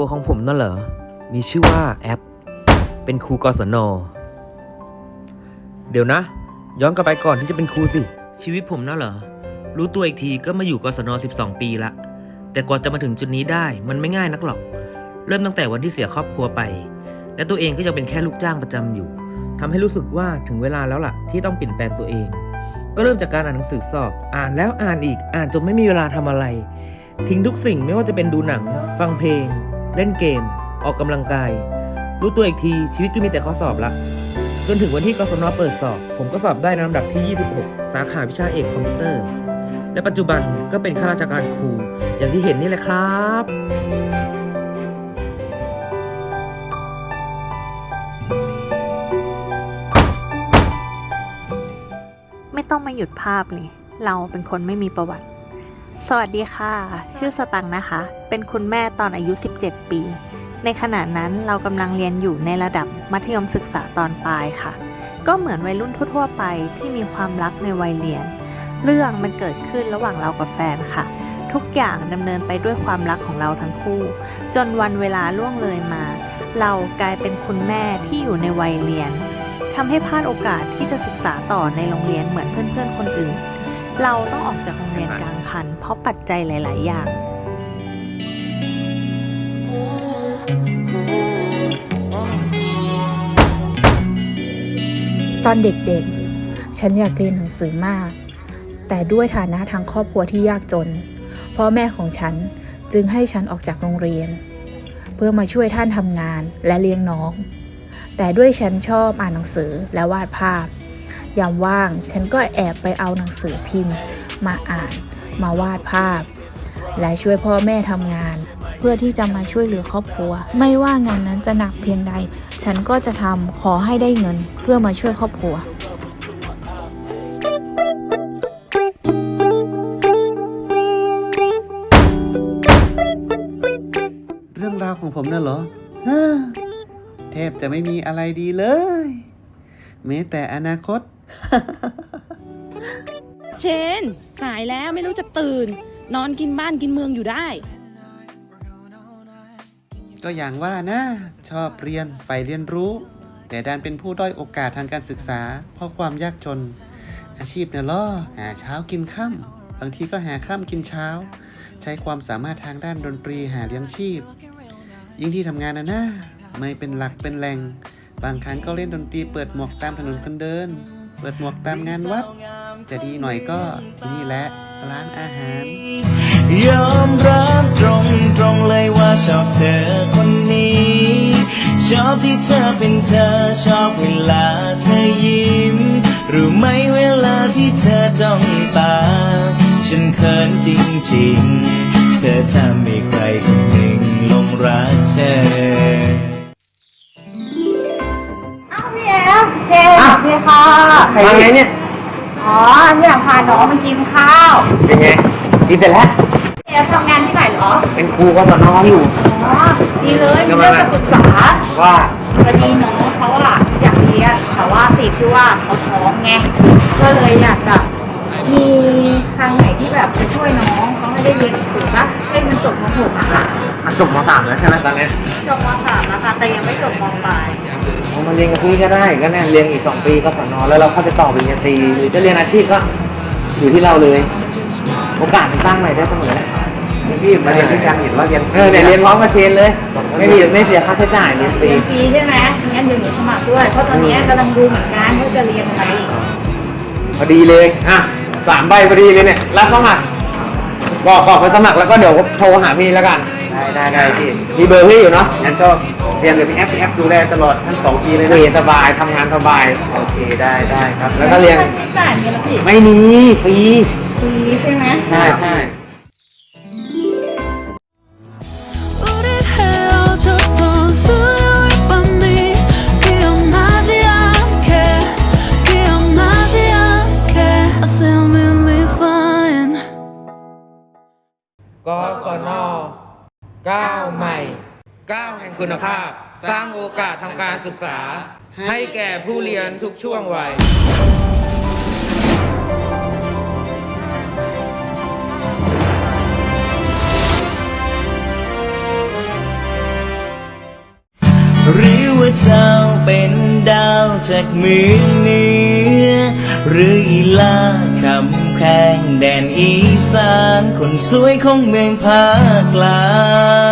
ตัวของผมนั่นเหรอ มีชื่อว่าแอป เป็นครูกศน เดี๋ยวนะ ย้อนกลับไปก่อนที่จะเป็นครูสิ ชีวิตผมน่ะเหรอ รู้ตัวอีกทีก็มาอยู่กศน 12 ปีละ แต่กว่าจะมาถึงจุดนี้ได้มันไม่ง่ายนักหรอก เริ่มตั้งแต่วันที่เสียครอบครัวไป และตัวเองก็ยังเป็นแค่ลูกจ้างประจำอยู่ทำให้รู้สึกว่าถึงเวลาแล้วล่ะ ที่ต้องเปลี่ยนแปลงตัวเอง ก็เริ่มจากการอ่านหนังสือสอบ อ่านแล้วอ่านอีก อ่านจนไม่มีเวลาทำอะไรทิ้งทุกสิ่งไม่ว่าจะเป็นดูหนัง ฟังเพลง เล่นเกม ออกกำลังกาย รู้ตัวอีกทีชีวิตก็มีแต่ข้อสอบละจนถึงวันที่กศนเปิดสอบ ผมก็สอบได้ในลำดับที่ 26 สาขาวิชาเอกคอมพิวเตอร์ และปัจจุบันก็เป็นข้าราชการครู อย่างที่เห็นนี่แหละครับไม่ต้องมาหยุดภาพเลย เราเป็นคนไม่มีประวัติ สวัสดีค่ะ ชื่อสตังค์นะคะ เป็นคุณแม่ตอนอายุ 17 ปี ในขณะนั้นเรากำลังเรียนอยู่ในระดับมัธยมศึกษาตอนปลายค่ะ ก็เหมือนวัยรุ่นทั่วๆไปที่มีความรักในวัยเรียน เรื่องมันเกิดขึ้นระหว่างเรากับแฟนค่ะ ทุกอย่างดำเนินไปด้วยความรักของเราทั้งคู่ จนวันเวลาล่วงเลยมา เรากลายเป็นคุณแม่ที่อยู่ในวัยเรียนทำให้พลาดโอกาสที่จะศึกษาต่อในโรงเรียนเหมือนเพื่อนๆคนอื่น เราต้องออกจากโรงเรียนกลางคัน เพราะปัจจัยหลาย ๆ อย่าง ตอนเด็กๆ ฉันอยากเรียนหนังสือมาก แต่ด้วยฐานะทางครอบครัวที่ยากจน พ่อแม่ของฉันจึงให้ฉันออกจากโรงเรียน เพื่อมาช่วยท่านทำงานและเลี้ยงน้อง แต่ด้วยฉันชอบอ่านหนังสือและวาดภาพ ยามว่าง ฉันก็แอบไปเอาหนังสือพิมพ์ มาอ่าน มาวาดภาพ และช่วยพ่อแม่ทำงาน เพื่อที่จะมาช่วยเหลือครอบครัว ไม่ว่างานนั้นจะหนักเพียงใด ฉันก็จะทำขอให้ได้เงินเพื่อมาช่วยครอบครัวเรื่องราวของผมน่ะเหรอแทบจะไม่มีอะไรดีเลย แม้แต่อนาคต เชน สายแล้วไม่รู้จะตื่น นอนกินบ้านกินเมืองอยู่ได้ ก็อย่างว่านะ ชอบเรียนใฝ่เรียนรู้ แต่ดันเป็นผู้ด้อยโอกาสทางการศึกษา เพราะความยากจน อาชีพเนี่ยล่อหาเช้ากินค่ำบางทีก็หาค่ำกินเช้า ใช้ความสามารถทางด้านดนตรีหาเลี้ยงชีพ ยิ่งที่ทำงานนะนะไม่เป็นหลักเป็นแหล่งบางครั้งก็เล่นดนตรีเปิดหมวกตามถนนคนเดิน เปิดหมวกตามงานวัด จะดีหน่อยก็ที่นี่แหละร้านอาหาร ยอมรับตรงตรงเลยว่าชอบเธอคนนี้ ชอบที่เธอเป็นเธอชอบเวลาเธอยิ้ม รู้ไหมเวลาที่เธอจ้องตา ฉันเขินจริงๆ เธอทำให้ใครคนหนึ่งหลงรักเธอ ดีค่ะมาไงเนี่ย อ๋อเนี่ยพาน้องมากินข้าวเป็นไงกินเสร็จแล้วพี่แอฟทำงานที่ไหนเหรอ เป็นครูกศนอยู่ อ๋อ ดีเลยมีเรื่องจะปรึกษาว่าพอดีน้องเขาอะอยากเรียนแต่ว่าติดที่ว่าเขาท้องไง ก็เลยอยากจะมีทางไหนที่แบบจะช่วยน้องเขาให้ได้เรียนหนังสือนะให้มันจบม .6 อะค่ะมันจบมสามแล้วใช่ไหมตอนนี้จบม .3 นะคะแต่ยังไม่จบมปลาย ผมมาเรียนกับพี่ก็ได้ก็เนี่ยเรียนอีกสองปีก็สนแล้วเราเข้าไปต่อปริญญาตรีหรือจะเรียนอาชีพก็อยู่ที่เราเลย โอกาสมันสร้างใหม่ได้เสมอนะพี่มาเรียนด้วยกันเห็นว่าเรียนเออเนี่ยเรียนพร้อมกับเชนเลย ไม่มีไม่เสียค่าใช้จ่ายเรียนฟรี เรียนฟรีใช่ไหมงั้นเดี๋ยวหนูสมัครด้วย เพราะตอนนี้กำลังดูเหมือนกันว่าจะเรียนอะไรพอดีเลย อะสามใบพอดีเลยเนี่ย รับสมัคร บอกบอกไปสมัครแล้วก็เดี๋ยวโทรหาพี่แล้วกัน ได้ได้ได้พี่ มีเบอร์พี่อยู่เนาะงั้นก็เรียนเลยพี่แอปพี่แอปดูแลตลอดทั้งสองปีเลยนะสบายทำงานสบาย โอเคได้ได้ครับ แล้วก็เรียน ค่าใช้จ่ายมีแล้วพี่ไม่มีฟรี ฟรีใช่ไหม ใช่ใช่ ก้าวแห่งคุณภาพ สร้างโอกาสทางการศึกษา ให้แก่ผู้เรียนทุกช่วงวัยหรือว่าเจ้าเป็นดาวจากเมืองเหนือ หรืออีลาคำแข้งแดนอีสาน คนสวยของเมืองภาคกลาง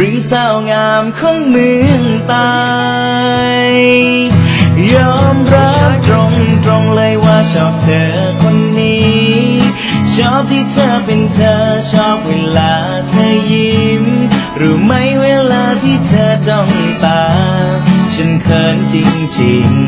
หรือสาวงามของเมืองตายยอมรับตรงตรงเลยว่าชอบเธอคนนี้ ชอบที่เธอเป็นเธอชอบเวลาเธอยิ้ม รู้ไหมเวลาที่เธอจ้องตา ฉันเขินจริงๆ